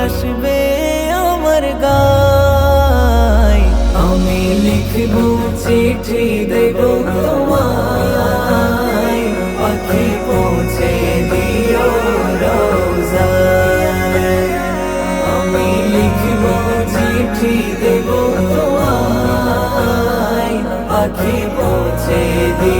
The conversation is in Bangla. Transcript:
আসবে আমার গায়। আমি লিখব চিঠি দেব তোমায়। পাখি পৌঁছে দিও দেব